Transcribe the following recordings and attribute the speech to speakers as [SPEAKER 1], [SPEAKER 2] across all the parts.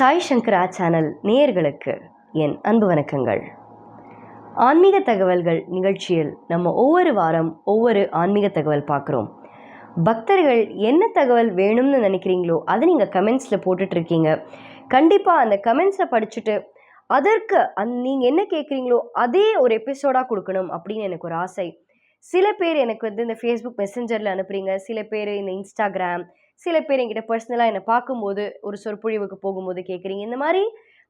[SPEAKER 1] சாய் சங்கரா channel நேயர்களுக்கு என் அன்பு வணக்கங்கள். ஆன்மீக தகவல்கள் நிகழ்ச்சியில் நம்ம ஒவ்வொரு வாரம் ஒவ்வொரு ஆன்மீக தகவல் பார்க்குறோம். பக்தர்கள் என்ன தகவல் வேணும்னு நினைக்கிறீங்களோ அதை நீங்கள் கமெண்ட்ஸில் போட்டுட்ருக்கீங்க. கண்டிப்பாக அந்த கமெண்ட்ஸை படிச்சுட்டு அதற்கு அந் நீங்கள் என்ன கேட்குறீங்களோ அதே ஒரு எபிசோடாக கொடுக்கணும் அப்படின்னு எனக்கு ஒரு ஆசை. சில பேர் எனக்கு வந்து இந்த ஃபேஸ்புக் மெசஞ்சரில் அனுப்புறீங்க சில பேர் இந்த இன்ஸ்டாகிராம் சில பேர் என்கிட்ட பர்சனலாக என்னை பார்க்கும்போது ஒரு சொற்பொழிவுக்கு போகும்போது கேட்குறீங்க. இந்த மாதிரி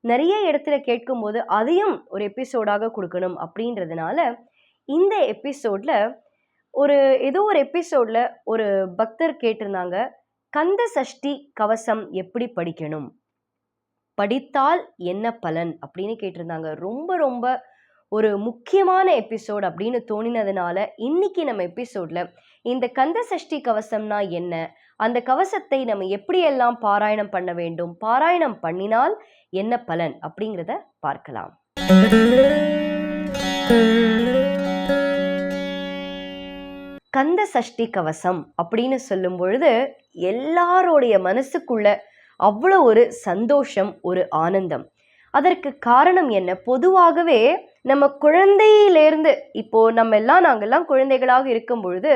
[SPEAKER 1] நிறைய இடத்துல கேட்கும்போது அதையும் ஒரு எபிசோடாக கொடுக்கணும் அப்படின்றதுனால இந்த எபிசோடில் ஒரு ஏதோ ஒரு எபிசோடில் ஒரு பக்தர் கேட்டிருந்தாங்க கந்த சஷ்டி கவசம் எப்படி படிக்கணும்? படித்தால் என்ன பலன்? அப்படின்னு கேட்டிருந்தாங்க. ரொம்ப ரொம்ப ஒரு முக்கியமான எபிசோட் அப்படின்னு தோணினதுனால இன்னைக்கு நம்ம எபிசோடில் இந்த கந்த சஷ்டி கவசம்னா என்ன? அந்த கவசத்தை நம்ம எப்படியெல்லாம் பாராயணம் பண்ண வேண்டும்? பாராயணம் பண்ணினால் என்ன பலன்? அப்படிங்கிறத பார்க்கலாம். கந்த சஷ்டி கவசம் அப்படின்னு சொல்லும் பொழுது எல்லாரோடைய மனசுக்குள்ள அவ்வளோ ஒரு சந்தோஷம் ஒரு ஆனந்தம். அதற்கு காரணம் என்ன? பொதுவாகவே நம்ம குழந்தையிலேருந்து இப்போ நம்ம எல்லாம் நாங்கெல்லாம் குழந்தைகளாக இருக்கும் பொழுது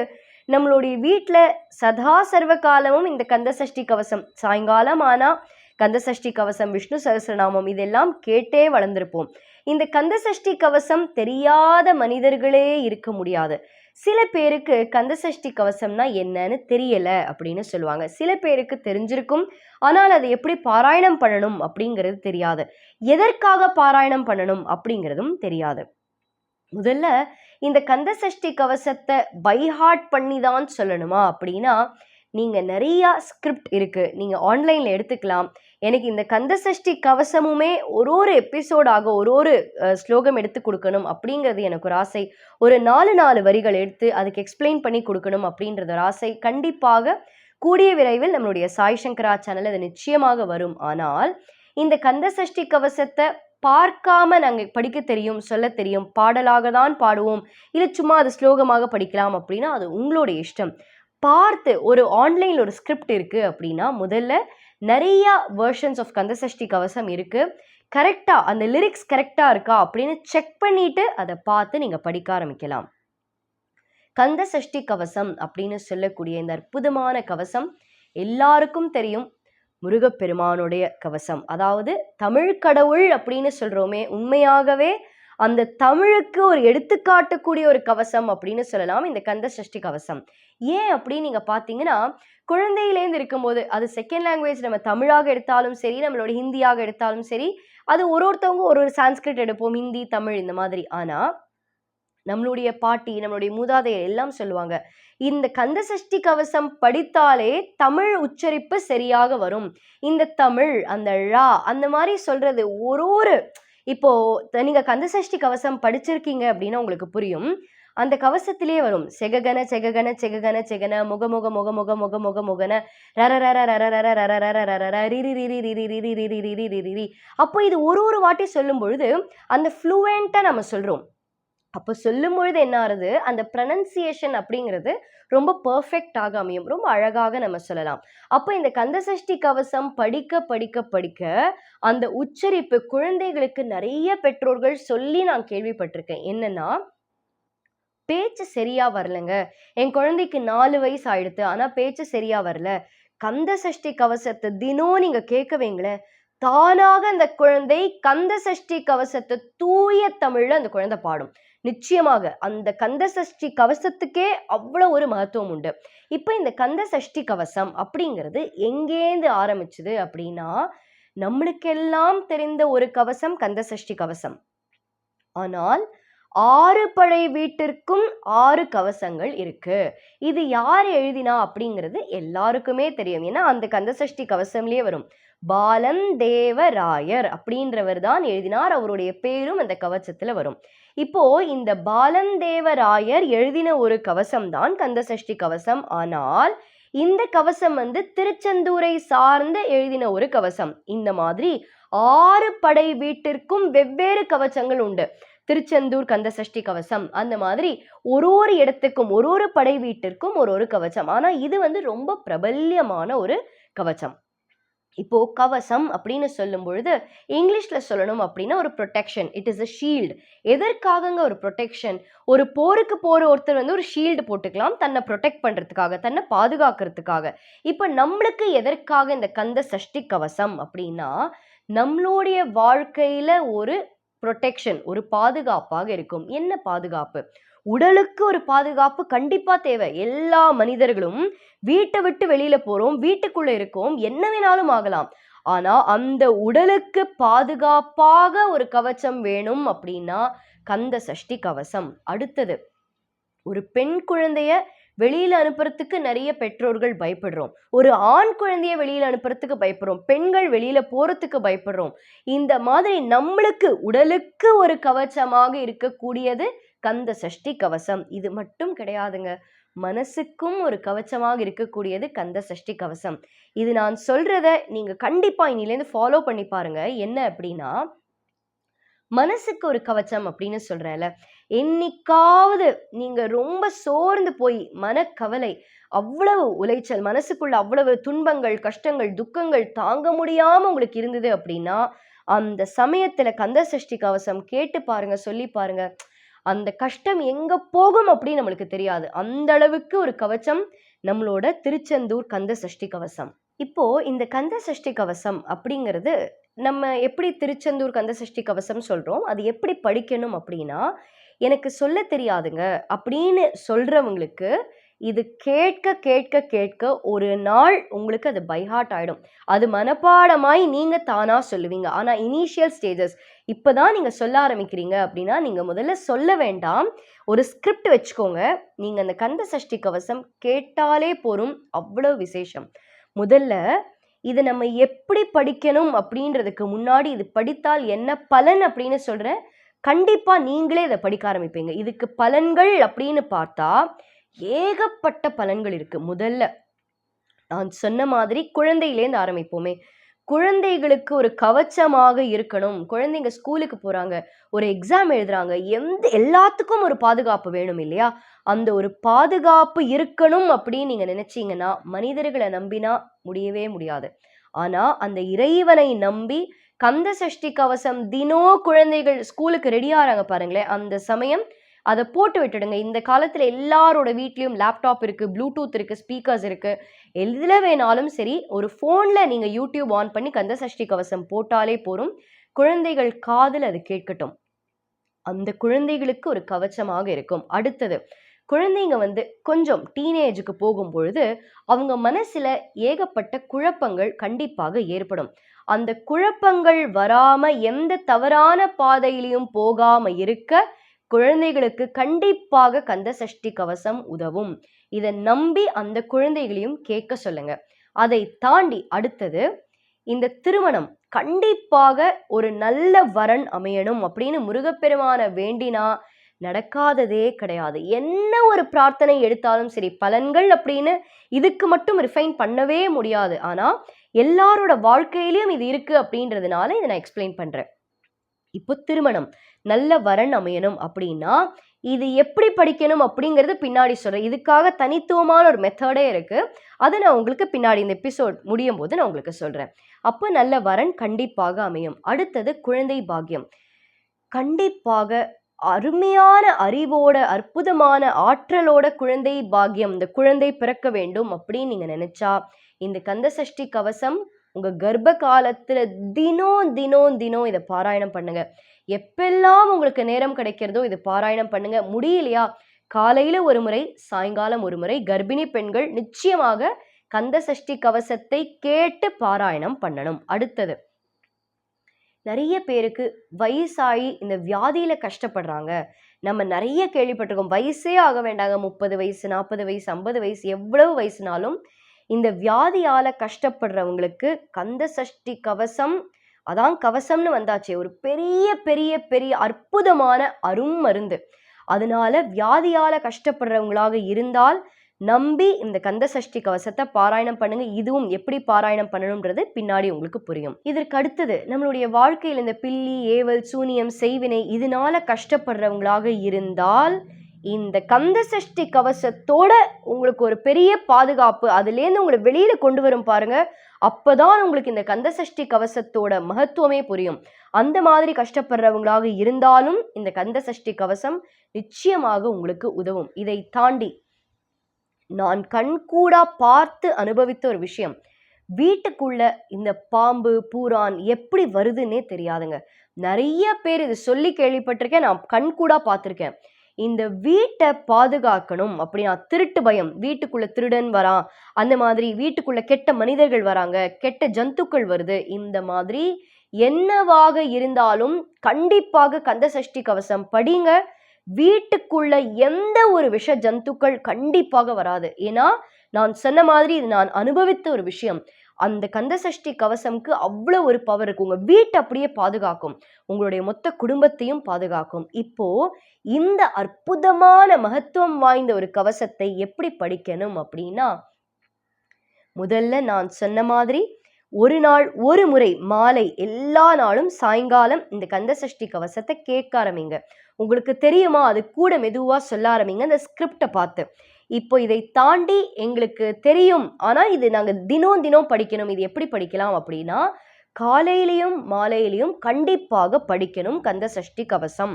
[SPEAKER 1] நம்மளுடைய வீட்டில் சதா சர்வ காலமும் இந்த கந்த சஷ்டி கவசம். சாயங்காலம் ஆனால் கந்த சஷ்டி கவசம் விஷ்ணு சகசிரநாமம் இதெல்லாம் கேட்டே வளர்ந்துருப்போம். இந்த கந்த சஷ்டி கவசம் தெரியாத மனிதர்களே இருக்க முடியாது. சில பேருக்கு கந்த சஷ்டி கவசம்னா என்னன்னு தெரியல அப்படின்னு சொல்லுவாங்க. சில பேருக்கு தெரிஞ்சிருக்கும். ஆனால் அதை எப்படி பாராயணம் பண்ணணும் அப்படிங்கிறது தெரியாது. எதற்காக பாராயணம் பண்ணணும் அப்படிங்கிறதும் தெரியாது. முதல்ல இந்த கந்த சஷ்டி கவசத்தை பைஹார்ட் பண்ணி தான் சொல்லணுமா அப்படின்னா நீங்கள் நிறையா ஸ்கிரிப்ட் இருக்குது நீங்கள் ஆன்லைனில் எடுத்துக்கலாம். எனக்கு இந்த கந்த சஷ்டி கவசமுமே ஒரு ஒரு எபிசோடாக ஒரு ஒரு ஸ்லோகம் எடுத்து கொடுக்கணும் அப்படிங்கிறது எனக்கு ஒரு ஆசை. ஒரு நாலு நாலு வரிகள் எடுத்து அதுக்கு எக்ஸ்பிளைன் பண்ணி கொடுக்கணும் அப்படின்றது ஒரு ஆசை. கண்டிப்பாக கூடிய விரைவில் நம்மளுடைய சாய் சங்கரா சேனல் அது நிச்சயமாக வரும். ஆனால் இந்த கந்த சஷ்டி கவசத்தை பார்க்காம நாங்கள் படிக்க தெரியும் சொல்ல தெரியும் பாடலாக தான் பாடுவோம். இல்லை சும்மா அது ஸ்லோகமாக படிக்கலாம் அப்படின்னா அது உங்களுடைய இஷ்டம். பார்த்து ஒரு ஆன்லைனில் ஒரு ஸ்கிரிப்ட் இருக்குது அப்படின்னா முதல்ல நிறையா வேர்ஷன்ஸ் ஆஃப் கந்தசஷ்டி கவசம் இருக்குது கரெக்டாக அந்த லிரிக்ஸ் கரெக்டாக இருக்கா அப்படின்னு செக் பண்ணிவிட்டு அதை பார்த்து நீங்கள் படிக்க ஆரம்பிக்கலாம். கந்த சஷ்டி கவசம் அப்படின்னு சொல்லக்கூடிய இந்த அற்புதமான கவசம் எல்லாருக்கும் தெரியும். முருகப்பெருமானுடைய கவசம். அதாவது தமிழ் கடவுள் அப்படின்னு சொல்கிறோமே உண்மையாகவே அந்த தமிழுக்கு ஒரு எடுத்துக்காட்டக்கூடிய ஒரு கவசம் அப்படின்னு சொல்லலாம் இந்த கந்த சஷ்டி கவசம். ஏன் அப்படின்னு நீங்கள் பார்த்தீங்கன்னா குழந்தையிலேருந்து இருக்கும்போது அது செகண்ட் லாங்குவேஜ் நம்ம தமிழாக எடுத்தாலும் சரி நம்மளோட ஹிந்தியாக எடுத்தாலும் சரி அது ஒரு ஒருத்தவங்க ஒரு ஒரு சான்ஸ்கிரிட் எடுப்போம் ஹிந்தி தமிழ் இந்த மாதிரி. ஆனால் நம்மளுடைய பாட்டி நம்மளுடைய மூதாதையர் எல்லாம் சொல்லுவாங்க இந்த கந்த சஷ்டி கவசம் படித்தாலே தமிழ் உச்சரிப்பு சரியாக வரும் இந்த தமிழ் அந்த ழா அந்த மாதிரி சொல்றது ஒரு ஒரு இப்போ நீங்கள் நீங்க கந்த சஷ்டி கவசம் படிச்சிருக்கீங்க அப்படின்னா உங்களுக்கு புரியும் அந்த கவசத்திலே வரும் செககன செககன செககன செகன முக முக முக முக முக முக முகன ரர ரர ரர ரர ரர ரர ரர ரர ரிரி ரிரி ரிரி ரிரி ரிரி ரிரி ரிரி ரிரி அப்போ இது ஒரு ஒரு வாட்டி சொல்லும் பொழுது அந்த ஃப்ளூவெண்ட்டாக நம்ம சொல்கிறோம் அப்போ சொல்லும் பொழுது என்ன ஆகுது? அந்த ப்ரனன்சியேஷன் அப்படிங்கிறது ரொம்ப பர்ஃபெக்டாக அமையும். ரொம்ப அழகாக நம்ம சொல்லலாம். அப்போ இந்த கந்தசஷ்டி கவசம் படிக்க படிக்க படிக்க அந்த உச்சரிப்பு குழந்தைகளுக்கு நிறைய பெற்றோர்கள் சொல்லி நான் கேள்விப்பட்டிருக்கேன். என்னன்னா பேச்சு சரியா வரலங்க. என் குழந்தைக்கு நாலு வயசு ஆயிடுத்து ஆனா பேச்சு சரியா வரல. கந்த சஷ்டி கவசத்தை தினம் நீங்க கேட்க வைங்களேன். தானாக அந்த குழந்தை கந்த சஷ்டி கவசத்தை தூய தமிழ்ல அந்த குழந்தை பாடும். நிச்சயமாக அந்த கந்த சஷ்டி கவசத்துக்கே அவ்வளோ ஒரு மகத்துவம் உண்டு. இப்போ இந்த கந்த சஷ்டி கவசம் அப்படிங்கிறது எங்கேந்து ஆரம்பிச்சுது அப்படின்னா நம்மளுக்கெல்லாம் தெரிந்த ஒரு கவசம் கந்த சஷ்டி கவசம். ஆனால் ஆறு படை வீட்டிற்கும் ஆறு கவசங்கள் இருக்கு. இது யார் எழுதினா அப்படிங்கிறது எல்லாருக்குமே தெரியும். ஏன்னா அந்த கந்தசஷ்டி கவசம்லேயே வரும். பாலம் தேவராயர் அப்படின்றவர் தான் எழுதினார். அவருடைய பேரும் அந்த கவசத்துல வரும். இப்போ இந்த பாலந்தேவராயர் எழுதின ஒரு கவசம் தான் கந்தசஷ்டி கவசம். ஆனால் இந்த கவசம் வந்து திருச்செந்தூரை சார்ந்து எழுதின ஒரு கவசம். இந்த மாதிரி ஆறு படை வீட்டிற்கும் வெவ்வேறு கவசங்கள் உண்டு. திருச்செந்தூர் கந்த சஷ்டி கவசம். அந்த மாதிரி ஒரு ஒரு இடத்துக்கும் ஒரு ஒரு படை வீட்டிற்கும் ஒரு ஒரு கவசம். ஆனால் இது வந்து ரொம்ப பிரபல்யமான ஒரு கவசம். இப்போ கவசம் அப்படின்னு சொல்லும் பொழுது இங்கிலீஷ்ல சொல்லணும் அப்படின்னா ஒரு protection it is a shield எதற்காகங்க ஒரு ப்ரொடெக்ஷன் ஒரு போருக்கு போற ஒருத்தர் வந்து ஒரு ஷீல்டு போட்டுக்கலாம். தன்னை ப்ரொடெக்ட் பண்றதுக்காக தன்னை பாதுகாக்கிறதுக்காக. இப்போ நம்மளுக்கு எதற்காக இந்த கந்த சஷ்டி கவசம் அப்படின்னா நம்மளுடைய வாழ்க்கையில ஒரு ப்ரொடெக்ஷன் ஒரு பாதுகாப்பாக இருக்கும். என்ன பாதுகாப்பு? உடலுக்கு ஒரு பாதுகாப்பு கண்டிப்பாக தேவை. எல்லா மனிதர்களும் வீட்டை விட்டு வெளியில் போகிறோம் வீட்டுக்குள்ளே இருக்கோம் என்ன வேணாலும் ஆகலாம். ஆனால் அந்த உடலுக்கு பாதுகாப்பாக ஒரு கவச்சம் வேணும் அப்படின்னா கந்த சஷ்டி கவசம். அடுத்தது ஒரு பெண் குழந்தைய வெளியில் அனுப்புறதுக்கு நிறைய பெற்றோர்கள் பயப்படுறோம். ஒரு ஆண் குழந்தைய வெளியில் அனுப்புறதுக்கு பயப்படுறோம். பெண்கள் வெளியில் போகிறதுக்கு பயப்படுறோம். இந்த மாதிரி நம்மளுக்கு உடலுக்கு ஒரு கவச்சமாக இருக்கக்கூடியது கந்த சஷ்டி கவசம். இது மட்டும் கிடையாதுங்க. மனசுக்கும் ஒரு கவச்சமாக இருக்கக்கூடியது கந்த சஷ்டி கவசம். இது நான் சொல்றத நீங்க கண்டிப்பா இன்னிலேருந்து ஃபாலோ பண்ணி பாருங்க. என்ன அப்படின்னா மனசுக்கு ஒரு கவச்சம் அப்படின்னு சொல்றேன்ல. என்னைக்காவது நீங்கள் ரொம்ப சோர்ந்து போய் மனக்கவலை அவ்வளவு உளைச்சல் மனசுக்குள்ள அவ்வளவு துன்பங்கள் கஷ்டங்கள் துக்கங்கள் தாங்க முடியாமல் உங்களுக்கு இருந்தது அப்படின்னா அந்த சமயத்தில் கந்த சஷ்டி கவசம் கேட்டு பாருங்க சொல்லி பாருங்க. அந்த கஷ்டம் எங்கே போகும் அப்படின்னு நம்மளுக்கு தெரியாது. அந்த அளவுக்கு ஒரு கவச்சம் நம்மளோட திருச்செந்தூர் கந்த சஷ்டி கவசம். இப்போ இந்த கந்த சஷ்டி கவசம் அப்படிங்கிறது நம்ம எப்படி திருச்செந்தூர் கந்த சஷ்டி கவசம் சொல்றோம்? அது எப்படி படிக்கணும் அப்படின்னா எனக்கு சொல்ல தெரியாதுங்க. அப்படின்னு சொல்கிறவங்களுக்கு இது கேட்க கேட்க கேட்க ஒரு நாள் உங்களுக்கு அது பைஹார்ட் ஆகிடும் அது மனப்பாடமாய் நீங்கள் தானா சொல்லுவீங்க. ஆனால் இனிஷியல் ஸ்டேஜஸ் இப்போ தான் நீங்கள் சொல்ல ஆரம்பிக்கிறீங்க அப்படின்னா நீங்கள் முதல்ல சொல்ல வேண்டாம். ஒரு ஸ்கிரிப்ட் வச்சுக்கோங்க. நீங்கள் அந்த கந்த சஷ்டி கவசம் கேட்டாலே போரும் அவ்வளோ விசேஷம். முதல்ல இது நம்ம எப்படி படிக்கணும் அப்படின்றதுக்கு முன்னாடி இது படித்தால் என்ன பலன் அப்படின்னு சொல்கிறேன் கண்டிப்பாக நீங்களே இதை படிக்க ஆரம்பிப்பீங்க. இதுக்கு பலன்கள் அப்படின்னு பார்த்தா ஏகப்பட்ட பலன்கள் இருக்குது முதல்ல நான் சொன்ன மாதிரி குழந்தையிலேருந்து ஆரம்பிப்போமே. குழந்தைகளுக்கு ஒரு கவச்சமாக இருக்கணும். குழந்தைங்க ஸ்கூலுக்கு போகிறாங்க ஒரு எக்ஸாம் எழுதுறாங்க எந்த எல்லாத்துக்கும் ஒரு பாதுகாப்பு வேணும் இல்லையா? அந்த ஒரு பாதுகாப்பு இருக்கணும் அப்படின்னு நீங்கள் நினச்சிங்கன்னா மனிதர்களை நம்பினா முடியவே முடியாது. ஆனால் அந்த இறைவனை நம்பி கந்த சஷ்டி கவசம் தினம் குழந்தைகள் ஸ்கூலுக்கு ரெடி ஆகிறாங்க பாருங்களேன். அந்த சமயம் அதை போட்டு விட்டுடுங்க. இந்த காலத்தில் எல்லாரோட வீட்லேயும் லேப்டாப் இருக்குது ப்ளூடூத் இருக்குது ஸ்பீக்கர்ஸ் இருக்குது எதில் வேணாலும் சரி ஒரு ஃபோனில் நீங்கள் யூடியூப் ஆன் பண்ணி கந்த சஷ்டி கவசம் போட்டாலே போதும். குழந்தைகள் காதில் அது கேட்கட்டும். அந்த குழந்தைகளுக்கு ஒரு கவச்சமாக இருக்கும். அடுத்தது குழந்தைங்க வந்து கொஞ்சம் டீனேஜுக்கு போகும் பொழுது அவங்க மனசுல ஏகப்பட்ட குழப்பங்கள் கண்டிப்பாக ஏற்படும். அந்த குழப்பங்கள் வராம எந்த தவறான பாதையிலையும் போகாம இருக்க குழந்தைகளுக்கு கண்டிப்பாக கந்த சஷ்டி கவசம் உதவும். இதை நம்பி அந்த குழந்தைகளையும் கேட்க சொல்லுங்க. அதை தாண்டி அடுத்தது இந்த திருமணம் கண்டிப்பாக ஒரு நல்ல வரன் அமையணும் அப்படின்னு முருகப்பெருமான வேண்டினா நடக்காததே கிடையாது. என்ன ஒரு பிரார்த்தனை எடுத்தாலும் சரி பலன்கள் அப்படின்னு இதுக்கு மட்டும் ரிஃபைன் பண்ணவே முடியாது. ஆனால் எல்லாரோட வாழ்க்கையிலையும் இது இருக்குது அப்படின்றதுனால இதை நான் எக்ஸ்பிளைன் பண்ணுறேன் இப்போ திருமணம். நல்ல வரன் அமையணும் அப்படின்னா இது எப்படி படிக்கணும் அப்படிங்கிறது பின்னாடி சொல்கிறேன் இதுக்காக தனித்துவமான ஒரு மெத்தடே இருக்குது அதை நான் உங்களுக்கு பின்னாடி இந்த எபிசோட் முடியும் போது நான் உங்களுக்கு சொல்கிறேன் அப்போ நல்ல வரன் கண்டிப்பாக அமையும். அடுத்தது குழந்தை பாக்கியம். கண்டிப்பாக அருமையான அறிவோட அற்புதமான ஆற்றலோட குழந்தை பாக்கியம் இந்த குழந்தை பிறக்க வேண்டும் அப்படின்னு நீங்கள் நினைச்சா இந்த கந்த சஷ்டி கவசம் உங்கள் கர்ப்ப காலத்தில் தினம் தினம் தினம் இதை பாராயணம் பண்ணுங்க. எப்பெல்லாம் உங்களுக்கு நேரம் கிடைக்கிறதோ இதை பாராயணம் பண்ணுங்க. முடியலையா? காலையில் ஒரு முறை சாயங்காலம் ஒரு முறை கர்ப்பிணி பெண்கள் நிச்சயமாக கந்த சஷ்டி கவசத்தை கேட்டு பாராயணம் பண்ணணும். அடுத்தது நிறைய பேருக்கு வயசாகி இந்த வியாதியில் கஷ்டப்படுறாங்க. நம்ம நிறைய கேள்விப்பட்டிருக்கோம். வயசே ஆக வேண்டாங்க. முப்பது வயசு நாற்பது வயசு ஐம்பது வயசு எவ்வளவு வயசுனாலும் இந்த வியாதியால் கஷ்டப்படுறவங்களுக்கு கந்த சஷ்டி கவசம் அதான் கவசம்னு வந்தாச்சே. ஒரு பெரிய பெரிய பெரிய அற்புதமான அரும் மருந்து அதனால வியாதியால் கஷ்டப்படுறவங்களாக இருந்தால் நம்பி இந்த கந்த சஷ்டி கவசத்தை பாராயணம் பண்ணுங்க. இதுவும் எப்படி பாராயணம் பண்ணணும்ன்றது பின்னாடி உங்களுக்கு புரியும். இதற்கு அடுத்தது நம்மளுடைய வாழ்க்கையில் இந்த பில்லி ஏவல் சூனியம் செய்வினை இதனால கஷ்டப்படுறவங்களாக இருந்தால் இந்த கந்த சஷ்டி கவசத்தோட உங்களுக்கு ஒரு பெரிய பாதுகாப்பு அதுலேருந்து உங்களை வெளியில கொண்டு வரும் பாருங்க. அப்போதான் உங்களுக்கு இந்த கந்த சஷ்டி கவசத்தோட மகத்துவமே புரியும். அந்த மாதிரி கஷ்டப்படுறவங்களாக இருந்தாலும் இந்த கந்த சஷ்டி கவசம் நிச்சயமாக உங்களுக்கு உதவும். இதை தாண்டி நான் கண்கூடா பார்த்து அனுபவித்த ஒரு விஷயம். வீட்டுக்குள்ள இந்த பாம்பு பூரான் எப்படி வருதுன்னே தெரியாதுங்க. நிறைய பேர் இது சொல்லி கேள்விப்பட்டிருக்கேன் நான் கண்கூடா பார்த்துருக்கேன். இந்த வீட்டை பாதுகாக்கணும் அப்படின்னா திருட்டு பயம். வீட்டுக்குள்ள திருடன் வரான் அந்த மாதிரி வீட்டுக்குள்ள கெட்ட மனிதர்கள் வராங்க கெட்ட ஜந்துக்கள் வருது. இந்த மாதிரி என்னவாக இருந்தாலும் கண்டிப்பாக கந்த சஷ்டி கவசம் படிங்க. வீட்டுக்குள்ள எந்த ஒரு விஷ ஜந்துக்கள் கண்டிப்பாக வராது. ஏன்னா நான் சொன்ன மாதிரி இது நான் அனுபவித்த ஒரு விஷயம். அந்த கந்தசஷ்டி கவசம்க்கு அவ்வளோ ஒரு பவர் இருக்கு. உங்கள் வீட்டை அப்படியே பாதுகாக்கும். உங்களுடைய மொத்த குடும்பத்தையும் பாதுகாக்கும். இப்போ இந்த அற்புதமான மகத்துவம் வாய்ந்த ஒரு கவசத்தை எப்படி படிக்கணும் அப்படின்னா முதல்ல நான் சொன்ன மாதிரி ஒரு நாள் ஒரு முறை மாலை எல்லா நாளும் சாயங்காலம் இந்த கந்த சஷ்டி கவசத்தை கேட்க ஆரம்பிங்க. உங்களுக்கு தெரியுமா? அது கூட மெதுவாக சொல்ல ஆரம்பிங்க. அந்த ஸ்கிரிப்டை பார்த்து. இப்போ இதை தாண்டி எங்களுக்கு தெரியும். ஆனால் இது நாங்கள் தினம் தினம் படிக்கணும். இது எப்படி படிக்கலாம் அப்படின்னா காலையிலையும் மாலையிலையும் கண்டிப்பாக படிக்கணும் கந்த சஷ்டி கவசம்.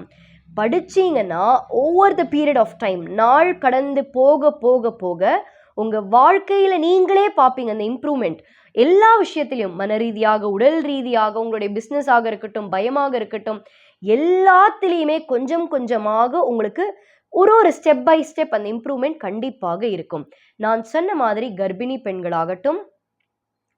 [SPEAKER 1] படிச்சீங்கன்னா over the period of time நாள் கடந்து போக போக போக உங்கள் வாழ்க்கையில் நீங்களே பார்ப்பீங்க அந்த இம்ப்ரூவ்மெண்ட் எல்லா விஷயத்திலையும் மன ரீதியாக உடல் ரீதியாக உங்களுடைய பிஸ்னஸாக இருக்கட்டும் பயமாக இருக்கட்டும் எல்லாத்துலேயுமே கொஞ்சம் கொஞ்சமாக உங்களுக்கு ஒரு ஒரு ஸ்டெப் பை ஸ்டெப் அந்த இம்ப்ரூவ்மெண்ட் கண்டிப்பாக இருக்கும். நான் சொன்ன மாதிரி கர்ப்பிணி பெண்களாகட்டும்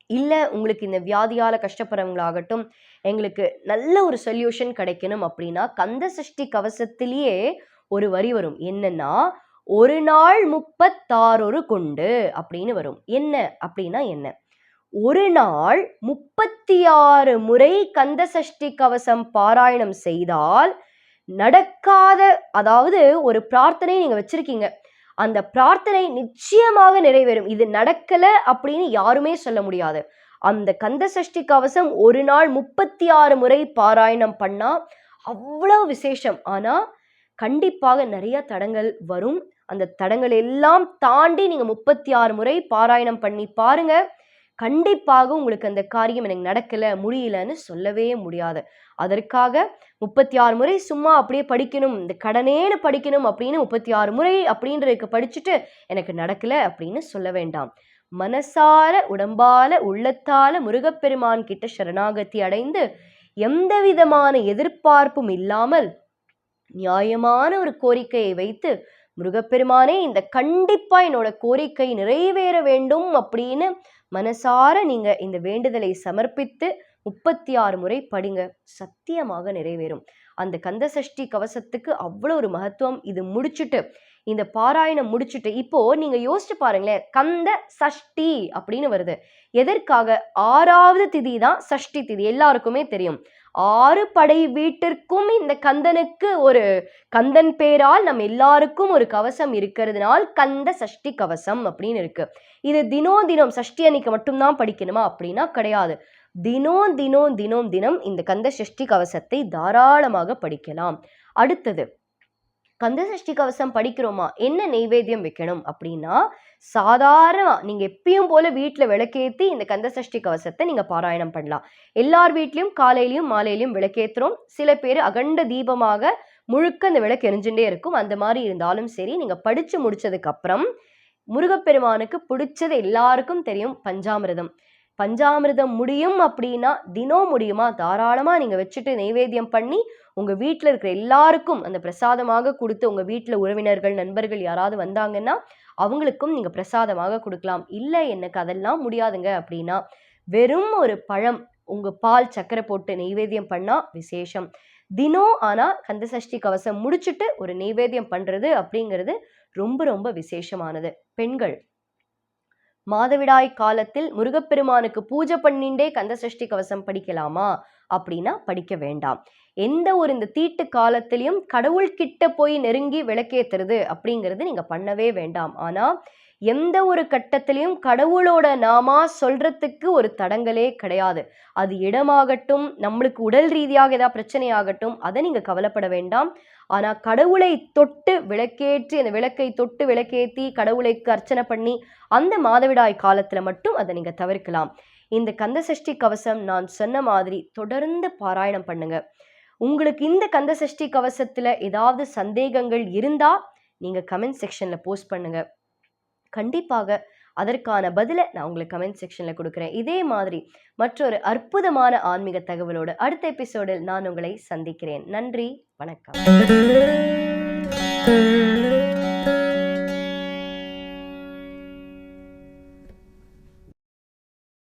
[SPEAKER 1] இல்லை உங்களுக்கு இந்த வியாதியால் கஷ்டப்படுறவங்களாகட்டும் எங்களுக்கு நல்ல ஒரு சொல்யூஷன் கிடைக்கணும் அப்படின்னா கந்த சஷ்டி கவசத்திலேயே ஒரு வரி வரும். என்னன்னா ஒரு நாள் முப்பத்தாறொரு கொண்டு அப்படின்னு வரும். என்ன அப்படின்னா என்ன? ஒரு நாள் முப்பத்தி ஆறு முறை கந்த சஷ்டி கவசம் பாராயணம் செய்தால் நடக்காத அதாவது ஒரு பிரார்த்தனை நீங்க வச்சிருக்கீங்க. அந்த பிரார்த்தனை நிச்சயமாக நிறைவேறும். இது நடக்கல அப்படின்னு யாருமே சொல்ல முடியாது. அந்த கந்த சஷ்டி கவசம் ஒரு நாள் முப்பத்தி ஆறு முறை பாராயணம் பண்ணா அவ்வளவு விசேஷம். ஆனா கண்டிப்பாக நிறைய தடங்கள் வரும். அந்த தடங்கள் எல்லாம் தாண்டி நீங்க முப்பத்தி ஆறு முறை பாராயணம் பண்ணி பாருங்க. கண்டிப்பாக உங்களுக்கு அந்த காரியம் எனக்கு நடக்கலை முடியலன்னு சொல்லவே முடியாது. அதற்காக முப்பத்தி ஆறு முறை சும்மா அப்படியே படிக்கணும் இந்த கடனேன்னு படிக்கணும் அப்படின்னு முப்பத்தி ஆறு முறை அப்படின்றதுக்கு படிச்சுட்டு எனக்கு நடக்கலை அப்படின்னு சொல்ல வேண்டாம். மனசார உடம்பால உள்ளத்தால முருகப்பெருமான் கிட்ட சரணாகத்தி அடைந்து எந்த விதமான எதிர்பார்ப்பும் இல்லாமல் நியாயமான ஒரு கோரிக்கையை வைத்து முருகப்பெருமானே இந்த கண்டிப்பா என்னோட கோரிக்கை நிறைவேற வேண்டும் அப்படின்னு மனசார நீங்க இந்த வேண்டுதலை சமர்ப்பித்து முப்பத்தி ஆறு முறை படிங்க. சத்தியமாக நிறைவேறும். அந்த கந்த சஷ்டி கவசத்துக்கு அவ்வளோ ஒரு மகத்துவம் இது முடிச்சுட்டு இந்த பாராயணம் முடிச்சுட்டு இப்போ நீங்க யோசிச்சு பாருங்களேன் கந்த சஷ்டி அப்படின்னு வருது. எதற்காக? ஆறாவது திதி தான் சஷ்டி திதி. எல்லாருக்குமே தெரியும். ஆறு படை வீட்டிற்கும் இந்த கந்தனுக்கு ஒரு கந்தன் பேரால் நம்ம எல்லாருக்கும் ஒரு கவசம் இருக்கிறதுனால் கந்த சஷ்டி கவசம் அப்படின்னு இருக்கு. இது தினோ தினம் சஷ்டி அன்னைக்கு மட்டும்தான் படிக்கணுமா அப்படின்னா கிடையாது. தினோம் தினோம் தினம் தினம் இந்த கந்த சஷ்டி கவசத்தை தாராளமாக படிக்கலாம். அடுத்தது கந்த சஷ்டி கவசம் படிக்கிறோமா? என்ன நெய்வேத்தியம் வைக்கணும்? அப்படின்னா சாதாரண நீங்க எப்பயும் போல வீட்டில் விளக்கேத்தி இந்த கந்த சஷ்டி கவசத்தை நீங்க பாராயணம் பண்ணலாம். எல்லார் வீட்லயும் காலையிலயும் மாலையிலயும் விளக்கேத்துறோம். சில பேர் அகண்ட தீபமாக முழுக்க அந்த விளக்கு எரிஞ்சுட்டே இருக்கும். அந்த மாதிரி இருந்தாலும் சரி நீங்க படிச்சு முடிச்சதுக்கு அப்புறம் முருகப்பெருமானுக்கு பிடிச்சது எல்லாருக்கும் தெரியும் பஞ்சாமிரதம். பஞ்சாமிர்தம் முடியும் அப்படின்னா தினம் முடியுமா? தாராளமாக நீங்கள் வச்சுட்டு நைவேத்தியம் பண்ணி உங்கள் வீட்டில் இருக்கிற எல்லாருக்கும் அந்த பிரசாதமாக கொடுத்து உங்கள் வீட்டில் உறவினர்கள் நண்பர்கள் யாராவது வந்தாங்கன்னா அவங்களுக்கும் நீங்கள் பிரசாதமாக கொடுக்கலாம். இல்லை எனக்கு அதெல்லாம் முடியாதுங்க அப்படின்னா வெறும் ஒரு பழம் உங்கள் பால் சக்கரை போட்டு நெய்வேத்தியம் பண்ணால் விசேஷம். தினம் ஆனால் கந்தசஷ்டி கவசம் முடிச்சுட்டு ஒரு நெய்வேத்தியம் பண்ணுறது அப்படிங்கிறது ரொம்ப ரொம்ப விசேஷமானது. பெண்கள் மாதவிடாய் காலத்தில் முருகப்பெருமானுக்கு பூஜை பண்ணிண்டே கந்தசஷ்டி கவசம் படிக்கலாமா? அப்படின்னா படிக்க வேண்டாம். எந்த ஒரு இந்த தீட்டு காலத்திலையும் கடவுள்கிட்ட போய் நெருங்கி விளக்கேத்துறது அப்படிங்கிறது நீங்க பண்ணவே வேண்டாம். ஆனா எந்த ஒரு கட்டத்திலையும் கடவுளோட நாமா சொல்றதுக்கு ஒரு தடங்களே கிடையாது. அது இடமாகட்டும் நம்மளுக்கு உடல் ரீதியாக ஏதாவது பிரச்சனையாகட்டும் அதை நீங்க கவலைப்பட வேண்டாம். ஆனால் கடவுளை தொட்டு விளக்கேற்றி அந்த விளக்கை தொட்டு விளக்கேற்றி கடவுளைக்கு அர்ச்சனை பண்ணி அந்த மாதவிடாய் காலத்தில் மட்டும் அதை நீங்கள் தவிர்க்கலாம். இந்த கந்தசஷ்டி கவசம் நான் சொன்ன மாதிரி தொடர்ந்து பாராயணம் பண்ணுங்க. உங்களுக்கு இந்த கந்தசஷ்டி கவசத்தில் ஏதாவது சந்தேகங்கள் இருந்தால் நீங்கள் கமெண்ட் செக்ஷனில் போஸ்ட் பண்ணுங்க. கண்டிப்பாக அதற்கான பதிலை நான் உங்களுக்கு கமெண்ட் செக்ஷன்ல கொடுக்குறேன். இதே மாதிரி மற்றொரு அற்புதமான ஆன்மீக தகவலோடு அடுத்த எபிசோடில் நான் உங்களை சந்திக்கிறேன். நன்றி வணக்கம்.